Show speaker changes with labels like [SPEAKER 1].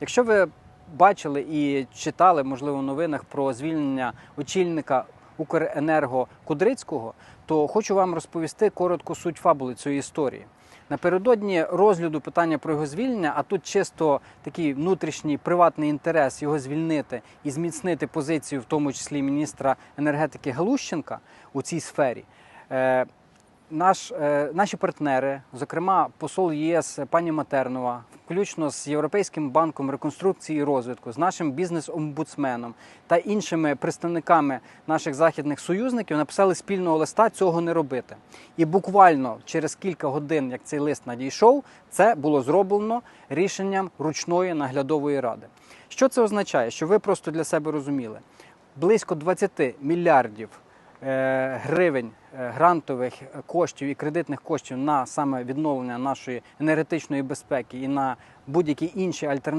[SPEAKER 1] Якщо ви бачили і читали, можливо, в новинах про звільнення очільника Укренерго Кудрицького, то хочу вам розповісти коротко суть фабули цієї історії. Напередодні розгляду питання про його звільнення, а тут чисто такий внутрішній приватний інтерес його звільнити і зміцнити позицію, в тому числі міністра енергетики Галущенка у цій сфері. Е, наш, е, наші партнери, зокрема посол ЄС пані Матернова, включно з Європейським банком реконструкції і розвитку, з нашим бізнес-омбудсменом та іншими представниками наших західних союзників, написали спільного листа цього не робити. І буквально через кілька годин, як цей лист надійшов, це було зроблено рішенням ручної наглядової ради. Що це означає? Що ви просто для себе розуміли, близько 20 мільярдів гривень е, грантових коштів і кредитних коштів на саме відновлення нашої енергетичної безпеки і на будь-які інші альтернативні